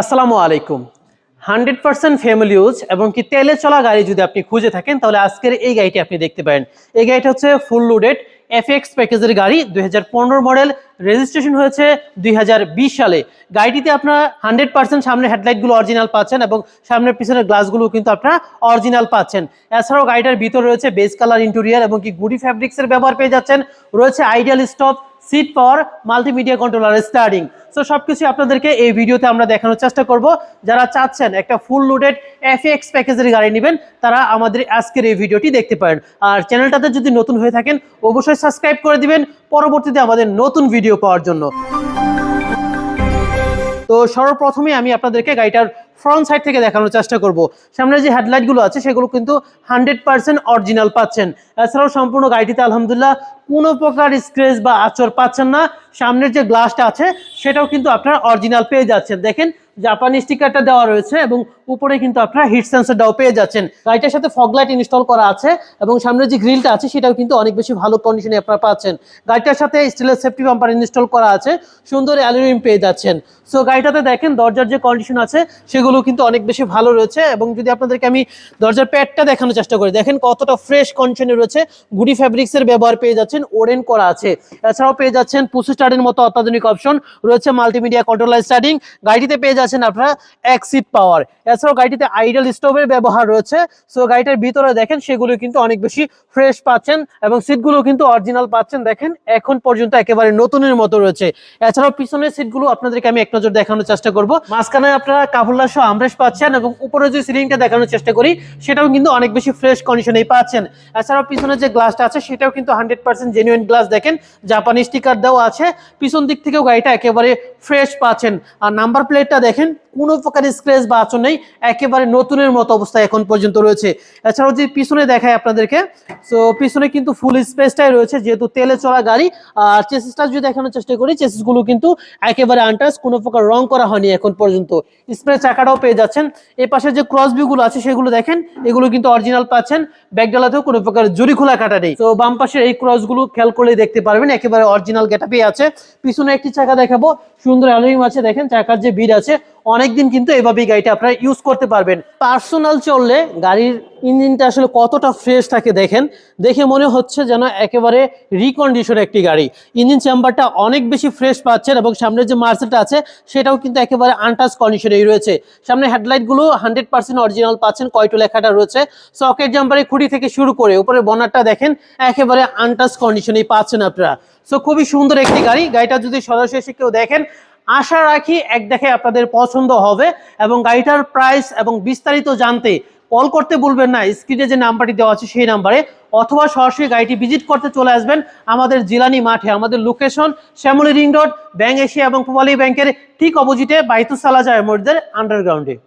আসসালামু আলাইকুম। Hundred percent family use এবং কি তেলে চলা গাড়ি যদি আপনি খুঁজে থাকেন, তাহলে আজকের এই গাড়িটি আপনি দেখতে পারেন। এই গাড়িটা হচ্ছে ফুল লোডেড এফএক্স প্যাকেজের গাড়ি, দুই হাজার পনেরো মডেল রেজিস্ট্রেশন হয়েছে দুই হাজার বিশ সালে। গাড়িটিতে আপনার হান্ড্রেড পার্সেন্ট সামনে হেডলাইটগুলো অরিজিনাল পাচ্ছেন এবং সামনের পিছনের গ্লাসগুলো কিন্তু আপনারা অরিজিনাল পাচ্ছেন। এছাড়াও গাড়িটার ভিতর রয়েছে বেস কালার ইন্টেরিয়ার এবং কি গুডি ফ্যাব্রিক্সের ব্যবহার পেয়ে যাচ্ছেন। রয়েছে ideal stop seat power multimedia controller starting so সবকিছু আপনাদেরকে এই ভিডিওতে আমরা দেখানোর চেষ্টা করব। যারা চাচ্ছেন একটা ফুল লোডেড এফএক্স প্যাকেজের গাড়ি নেবেন, তারা আমাদের আজকের এই ভিডিওটি দেখতে পারেন। আর চ্যানেলটাতে যদি নতুন হয়ে থাকেন, অবশ্যই সাবস্ক্রাইব করে দিবেন। পরবর্তীতে আমাদের নতুন ভিডিও পাওয়ার জন্য। তো সর্বপ্রথমে আমি আপনাদেরকে গাড়িটার ফ্রন্ট সাইড থেকে দেখানোর চেষ্টা করব। সামনে যে হেডলাইটগুলো আছে, সেগুলো কিন্তু হান্ড্রেড পার্সেন্ট অরিজিনাল পাচ্ছেন। এছাড়াও সম্পূর্ণ গাড়িটিতে আলহামদুলিল্লাহ কোনো প্রকার স্ক্রেচ বা আচর পাচ্ছেন না। সামনের যে গ্লাসটা আছে, সেটাও কিন্তু আপনারা অরিজিনাল পেয়ে যাচ্ছেন। দেখেন জাপানি স্টিকারটা দেওয়া রয়েছে এবং উপরে কিন্তু আপনারা হিট সেন্সরটাও পেয়ে যাচ্ছেন। গাড়িটার সাথে ফগলাইট ইনস্টল করা আছে এবং সামনে যে গ্রিলটা আছে সেটাও কিন্তু অনেক বেশি ভালো কন্ডিশনে আপনারা পাচ্ছেন। গাড়িটার সাথে স্টিলের সেফটি বাম্পার ইনস্টল করা আছে, সুন্দর অ্যালুমিনিয়াম পেয়ে যাচ্ছেন। সো গাড়িটাতে দেখেন দরজার যে কন্ডিশন আছে সেগুলো কিন্তু অনেক বেশি ভালো রয়েছে এবং যদি আপনাদেরকে আমি দরজার প্যাডটা দেখানোর চেষ্টা করি, দেখেন কতটা ফ্রেশ কন্ডিশনে রয়েছে। গুডি ফ্যাব্রিক্সের ব্যবহার পেয়ে যাচ্ছেন ওরেন করা আছে। এছাড়াও পেয়ে যাচ্ছেন পুসু স্টার্টের মতো অত্যাধুনিক অপশন রয়েছে মাল্টিমিডিয়া কন্ট্রোলার স্টার্টিং গাড়িতে পেয়ে যাচ্ছেন আপনারা সিট পাওয়ার এছাড়াও গাড়িটিতে আইডল স্টোভের ব্যবহার রয়েছে। সো গাড়িটার ভিতরে দেখেন সেগুলো কিন্তু অনেক বেশি ফ্রেশ পাচ্ছেন এবং সিটগুলো কিন্তু অরিজিনাল পাচ্ছেন। দেখেন, এখন পর্যন্ত একেবারে নতুনের মতো রয়েছে। এছাড়াও পিছনের সিটগুলো আপনাদেরকে আমি এক নজর দেখানোর চেষ্টা করব। মাঝখানে আপনারা কাপড়লা সহ আমরেশ পাচ্ছেন এবং উপরে যে সিলিংটা দেখানোর চেষ্টা করি, সেটাও কিন্তু অনেক বেশি ফ্রেশ কন্ডিশনেই পাচ্ছেন। এছাড়াও পিছনে যে গ্লাসটা আছে, সেটাও কিন্তু হান্ড্রেড পার্সেন্ট জেনুইন গ্লাস দেখেন। জাপানি স্টিকার দেওয়া আছে। পিছন দিক থেকেও গাড়িটা একেবারে ফ্রেশ পাচ্ছেন। আর নাম্বার প্লেটটা কোনো প্রকার স্ক্রেচ বা আচর নেই, একেবারে নতুনের মতো অবস্থায় এখন পর্যন্ত রয়েছে। এছাড়াও যে পিছনে দেখায় আপনাদেরকে সো পিছনে কিন্তু ফুল স্পেসটাই রয়েছে, যেহেতু তেলে চলা গাড়ি, আর চেসিসটা যদি দেখানোর চেষ্টা করি চেসিসগুলো কিন্তু একেবারে আনটাচ কোনো প্রকার রং করা হয়নি এখন পর্যন্ত। স্প্রে চাকাটাও পেয়ে যাচ্ছেন। এই পাশে যে ক্রস ভিউগুলো আছে, সেগুলো দেখেন, এগুলো কিন্তু অরিজিনাল পাচ্ছেন। ব্যাগডালাতেও কোনো প্রকার জুরি খোলা কাটা নেই। তো বাম পাশে এই ক্রসগুলো খেয়াল করলে দেখতে পারবেন, একেবারে অরিজিনাল গেটাপে আছে। পিছনে একটি চাকা দেখাবো, সুন্দর অ্যালুমিনিয়াম আছে, দেখেন, চাকার যে ভিড় আছে অনেকদিন কিন্তু এভাবেই গাড়িটা আপনারা ইউজ করতে পারবেন। পার্সোনাল চললে গাড়ির ইঞ্জিনটা আসলে কতটা ফ্রেশ থাকে দেখেন, দেখে মনে হচ্ছে যেন একেবারে রিকন্ডিশন একটি গাড়ি। ইঞ্জিন চেম্বারটা অনেক বেশি ফ্রেশ পাচ্ছেন এবং সামনের যে মার্সেলটা আছে, সেটাও কিন্তু একেবারে আনটাচ কন্ডিশনেই রয়েছে। সামনে হেডলাইটগুলো হান্ড্রেড পার্সেন্ট অরিজিনাল পাচ্ছেন, কয়টো লেখাটা রয়েছে। সকেট জাম্পারের খুঁটি থেকে শুরু করে, উপরে বনারটা দেখেন, একেবারে আনটাচ কন্ডিশনেই পাচ্ছেন আপনারা। সো খুবই সুন্দর একটি গাড়ি। গাড়িটা যদি সরাসরি কেউ দেখেন আশা রাখি এক দেখে আপনাদের পছন্দ হবে এবং গাড়িটার প্রাইস এবং বিস্তারিত জানতে কল করতে বলবেন না স্ক্রিনে যে নাম্বারটি দেওয়া আছে সেই নাম্বারে, অথবা সরাসরি গাড়িটি ভিজিট করতে চলে আসবেন আমাদের জিলানি মাঠে, আমাদের location Shyamoli ring road bank Asia এবং প্রবালী ব্যাংকের ঠিক অপোজিটে বাইতুসালা যায় আন্ডারগ্রাউন্ডে